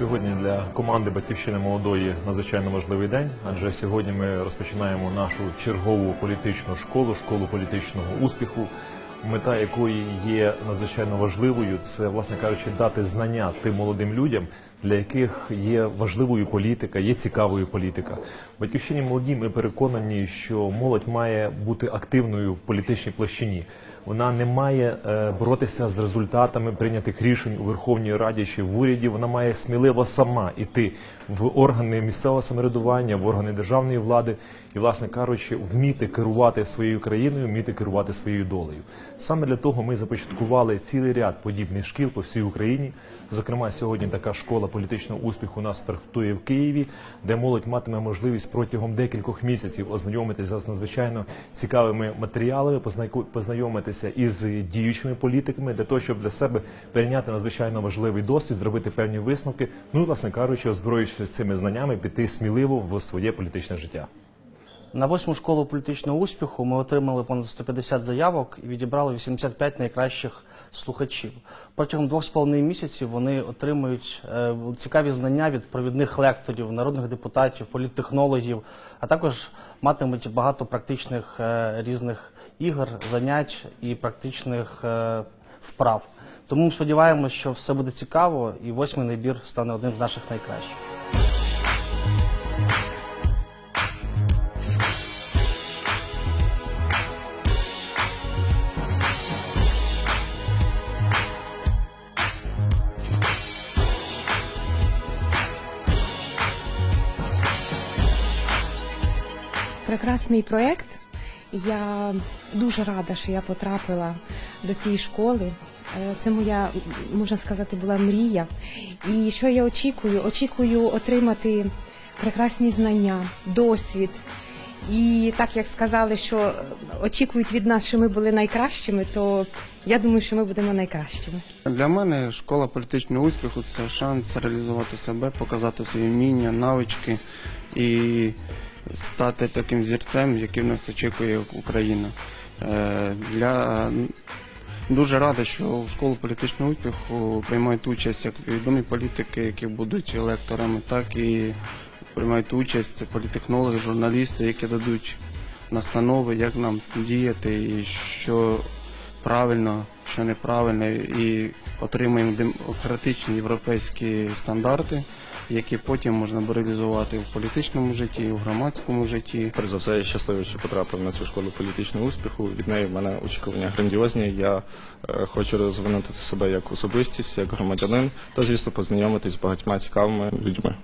Сьогодні для команди Батьківщини молодої надзвичайно важливий день, адже сьогодні ми розпочинаємо нашу чергову політичну школу, школу політичного успіху, мета якої є надзвичайно важливою. Це, власне кажучи, дати знання тим молодим людям, для яких є важливою політика, є цікавою політика. Батьківщині молоді ми переконані, що молодь має бути активною в політичній площині. Вона не має е, боротися з результатами прийнятих рішень у Верховній Раді чи в уряді. Вона має сміливо сама іти в органи місцевого самоврядування, в органи державної влади і, власне кажучи, вміти керувати своєю країною, вміти керувати своєю долею. Саме для того ми започаткували цілий ряд подібних шкіл по всій Україні. Зокрема, сьогодні така школа політичного успіху у нас стартує в Києві, де молодь матиме можливість протягом декількох місяців ознайомитися з надзвичайно цікавими матеріалами, познайку- познайомитися із діючими політиками для того, щоб для себе перейняти надзвичайно важливий досвід, зробити певні висновки. Ну власне кажучи, озброївшись цими знаннями, піти сміливо в своє політичне життя. На восьму школу політичного успіху ми отримали понад 150 заявок і відібрали 85 найкращих слухачів. Протягом двох з половиною місяців вони отримують е, цікаві знання від провідних лекторів, народних депутатів, політтехнологів, а також матимуть багато практичних е, різних ігор, занять і практичних е, вправ. Тому ми сподіваємося, що все буде цікаво, і восьмий набір стане одним з наших найкращих. прекрасний проєкт. Я дуже рада, що я потрапила до цієї школи. Е, Це моя, можна сказати, була мрія. І що я очікую? Очікую отримати прекрасні знання, досвід. І так як сказали, що очікують від нас, що ми були найкращими, то я думаю, що ми будемо найкращими. Для мене школа політичного успіху це шанс реалізувати себе, показати свої вміння, навички і стати таким зірцем, яким нас очікує Україна. Е, Для... Дуже радий, що в школу політичного успіху приймають участь як відомі політики, які будуть лекторами, так і приймають участь політехнологи, журналісти, які дадуть настанови, як нам діяти і що правильно, що неправильно, і отримаємо демократичні європейські стандарти, які потім можна буде реалізувати в політичному житті, в громадському житті. Перш за все, я щасливий, що потрапив на цю школу політичного успіху. Від неї в мене очікування грандіозні. Я е, хочу розвинути себе як особистість, як громадянин та, звісно, познайомитись з багатьма цікавими людьми.